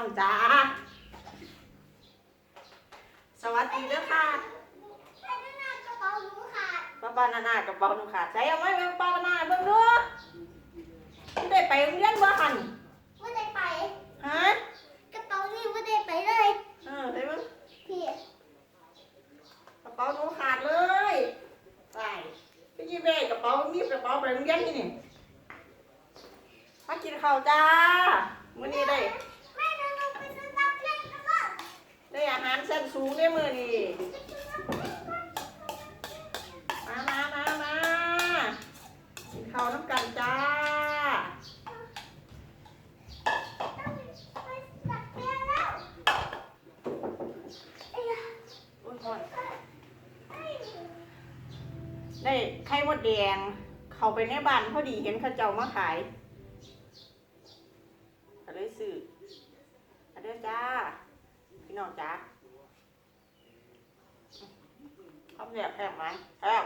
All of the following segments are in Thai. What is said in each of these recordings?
น้องจ๋าสวัสดีเด้อค่ะไปนั่นน่ะกระเป๋าหนูขาดป้าป้านานากับเบาหนูขาดใส่เอาไว้เบิ่งป้านานาเบิ่งดูได้ไปโรงเรียนบ่หันไม่ได้ไปฮะกระเป๋านี่ไม่ได้ไปเลยเออได้เบิ่งพี่กระเป๋าหนูขาดเลยไปพี่ยี่เบ้กระเป๋ามีกระเป๋าไปโรงเรียนนี่นี่มากินข้าวจ้ามื้อนี้ได้แม่เดินลงไปซื้อน้ำเล่นกันบ้าง ได้อาหารเส้นสูงได้มือนี้มามามามากินข้าวน้ำกันจ้าได้ไข่มดแดง เข้าไปในบ้านพอดีเห็นเขาเจ้ามาขายก็เลยซื้อเอาเด้อจ้า พี่น้องจ้าข้าว แซ่บไหมแซ่บ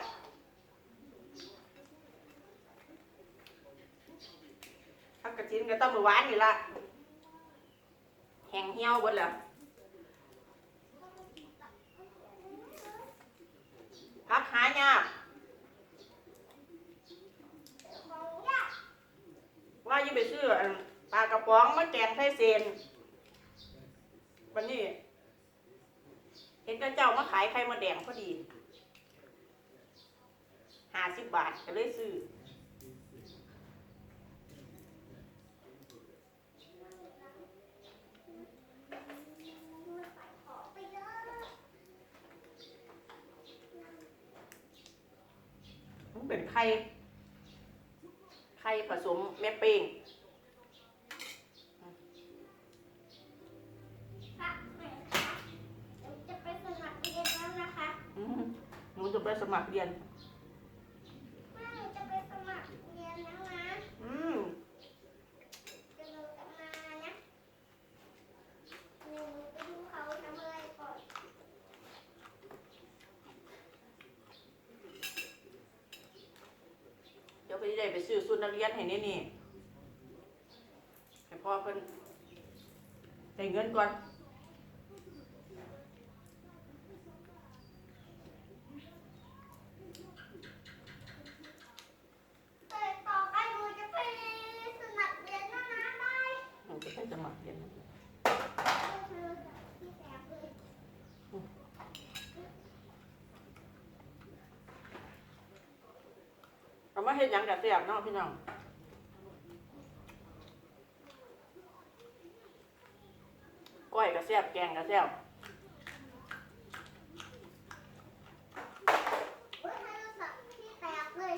ข้ากระชินก็ต้องมือหวานอยู่ละแห้งเหี่ยวหมดแล้วพักหายากของยาว่ายิ่ไปซื้อปลากระป๋องมาแกงไส้เซนวันนี้ เห็นกระเจ้ามาขายไข่มดแดงพอดี ห้าสิบบาทก็เลยซื้อมันใส่ของไปเยอะมันเป็นไข่ไข่ผสมแม่เป้งค่ะแม่คะเดี๋ยวจะไปสมัครเรียนแล้วนะคะอื้อหือหนูจะไปสมัครเรียน แม่หนูจะไปสมัครเรียนแล้วนะ อืม เดี๋ยวหนูจะมานะหนูไปดูเขาทำอะไรก่อน ไปได้ไปซื้อสุดนักเรียนให้นี่นี่ให้พ่อเพิ่นได้เงินก่อน แต่ต่อไปหนูจะไปสมัครเรียนแล้วนะบาย หนูจะไปสมัครเรียน พี่แสบเลย เอามาเฮ็ดหยังกับแซ่บเนาะพี่น้องก้อยกับแซ่บแกงกับแซ่บโอ๊ยโทรศัพท์พี่แตกเลย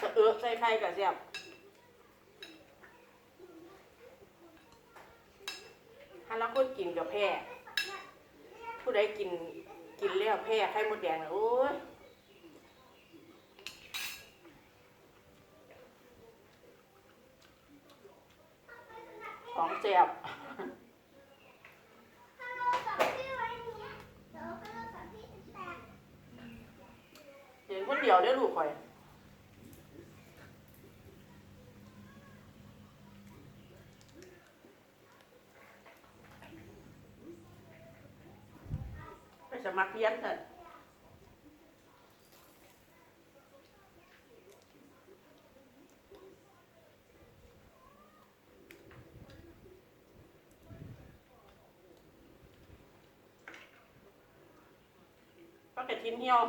สะเอะใส่ไข่กับแซ่บถ้าเราคนกินกับแพ้ผู้ใดกินกินแล้วแพ้ไข่มดแดงน่ะโอ้ย ของแซ่บโทรศัพท์พี่ไว้เนี้ยเดี๋ยวโทรศัพท์พี่จะแตกเห็นคนเดียวได้อลูกข่อย ไปสมัครเรียนเถอะ ก็กระทินเหี่ยว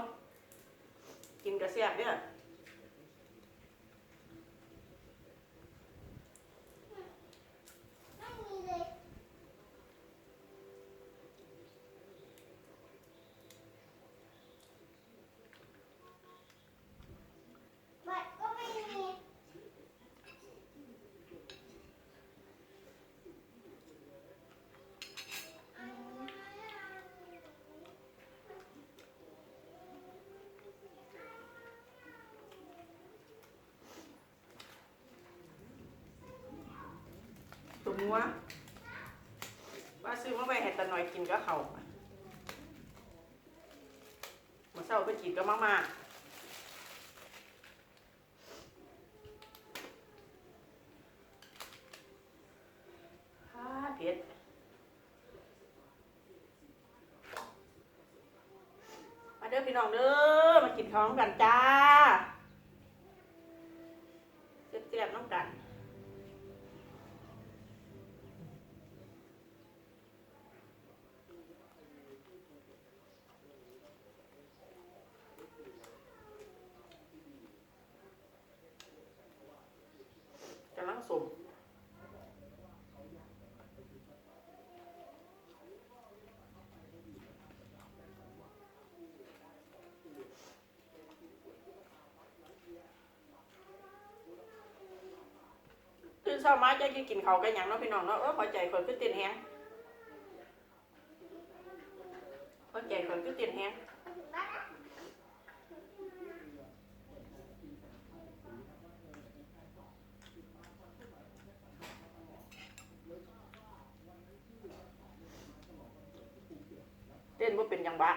กินกระเสียบเนี่ย วว่าซื้อมาไว้ให้ตาหน่อยกินก็เขาเมาเช้าไปกินก็มากมากเผ็ดมาเด้อพี่น้องเด้อมากินข้าวกันจ้าเจ็บๆน้องกัน เช้ามาจะกินเขากันหยังเนาะพี่น้องเนาะเออพอใจคนขึ้นเตียนแฮงพอใจคนขึ้นเตียนแฮงมาถึงเต้นว่าเป็นยังบะ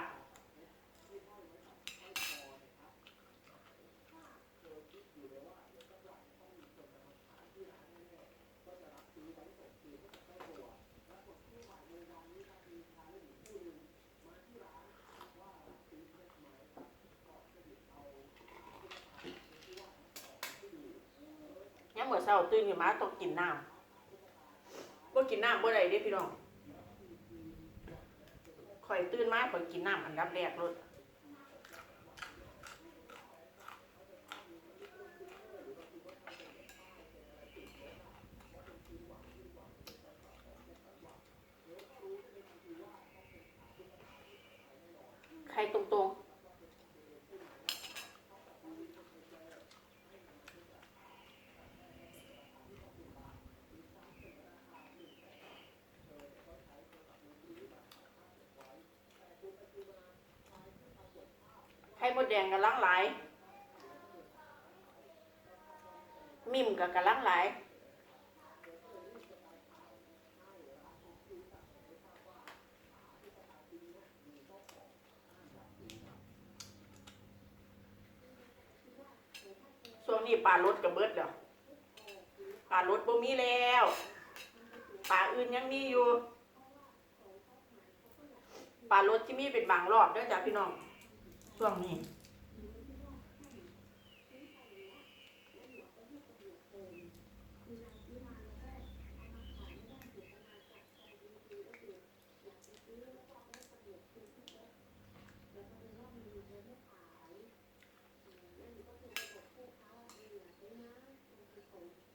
ยัง เช้าตื่นขึ้นมาต้องกินน้ำบ่กินน้ำบ่ได้เด้พี่น้องข่อยตื่นมาข่อยกินน้ำอันดับแรกเลยใครตรงๆใครม ดแดงกันลังหลาย มิมกับกันลังหลายช่วงนี้ปลารถกับเบิดแล้วปลารถบ่มีแล้วปลาอื่นยังมีอยู่ปลารถที่มีเป็นบางรอบเด้อจ้ะพี่น้องช่วงนี้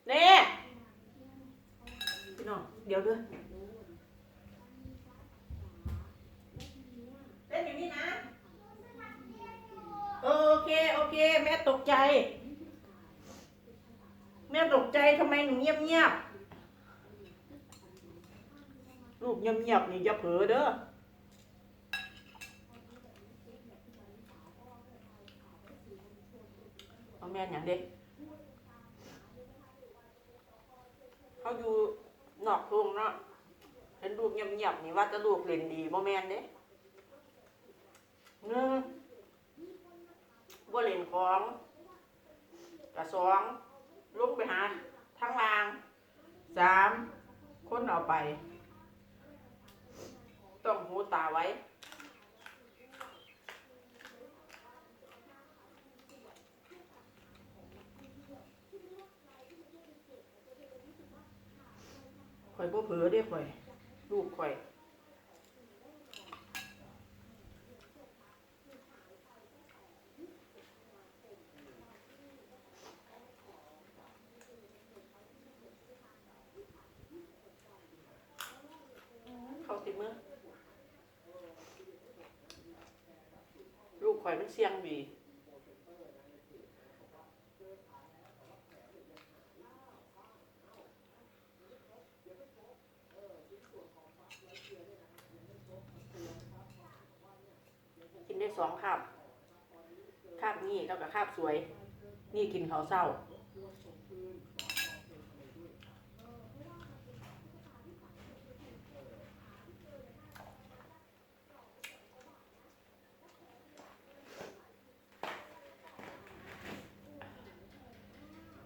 เน่พี่น้อง เดี๋ยวด้วยเล่นอยู่นี่นะ โอเค โอเค แม่ตกใจ แม่ตกใจทำไมหนูเงียบเงียบๆลูกเงียบเงียบๆนี่อย่าเผลอเด้อเอาแม่นอย่างเด็กเขาอยู่ นอกทุ่งเนาะเห็นลูกเงียบๆนี่ว่าจะลูกเล่นดีบ่แม่นเด้หนึ่งบ่เล่นของกับสองลุกไปหาทั้งลางสามคนเอาไป ต้องหูตาไว้ ข่ อยบ่เผลอเด้ข่อย ลูกข่อยเขาติมือลูกข่อยมันเสียงดี กินได้ สองคาบคาบนี่แล้วกับคาบสวย นี่กินเขาเศร้า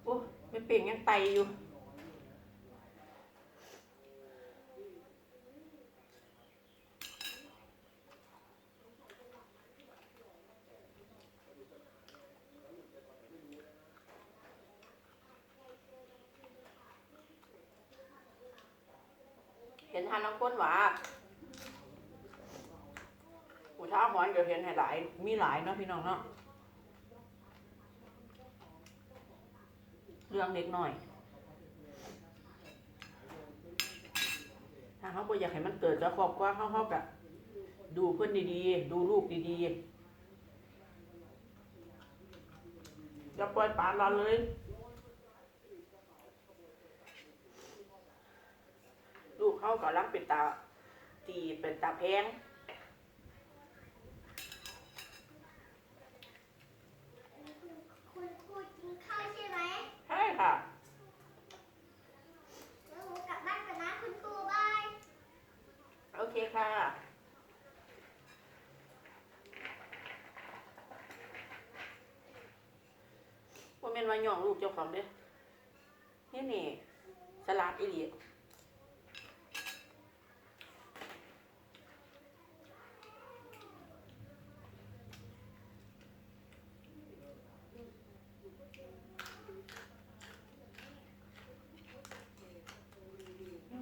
โอ้ไม่เปลี่ยนยังไตอยู่ ทานน้ำข้นหวาผู้ท้าหมอนก็เห็นให้หลาย มีหลายเนาะพี่น้องเนาะเรื่องเล็กหน่อย ถ้าเขาบ่อยากให้มันเกิดกับครอบครัวเขาเขากะดูเพื่อนดีๆ ดูลูกดีๆอย่าปล่อยปละละเลย ลูก เขากำลังเป็นตาตีเป็นตาแพงคุณครูกินข้าวใช่ไหมใช่ค่ะ แล้วหนูกลับบ้านกันนะคุณครูบาย โอเคค่ะ ว่าแม่นว่าหย่องลูกเจ้าของเด้อนี่นี่สลัดอีหลีอื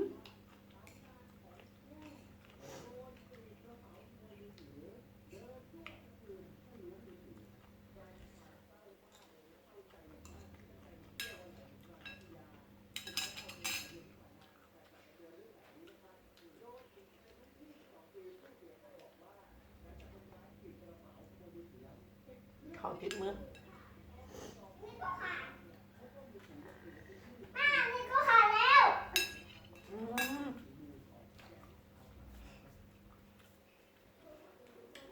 มเขาติดมือ นี่ก็ขาดอ่านี่ก็ขาดแล้ว อืม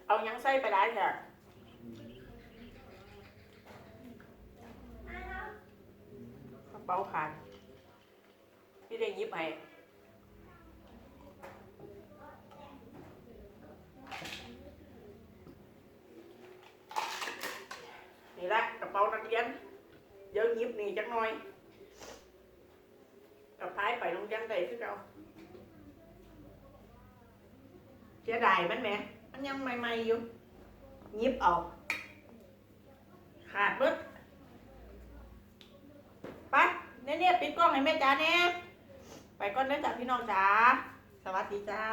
เอายังไส้ไปได้ค่อ่าเนาะกระเป๋าขาดพี่ได้หยิบให้นี่ละกระเป๋านักเรียนเดี๋ยวหยิบนี่จักหน่อยกับพายไปโรงเรียนได้คือเก่าเสียดายมันแหม มันยังใหม่ๆอยู่ยิบเอา ขาดเบิดไปเนี่ยเนี่ยปิดกล้องให้แม่จ้าเนี่ยไปก่อนนะจ้าพี่น้องจ้าสวัสดีจ้า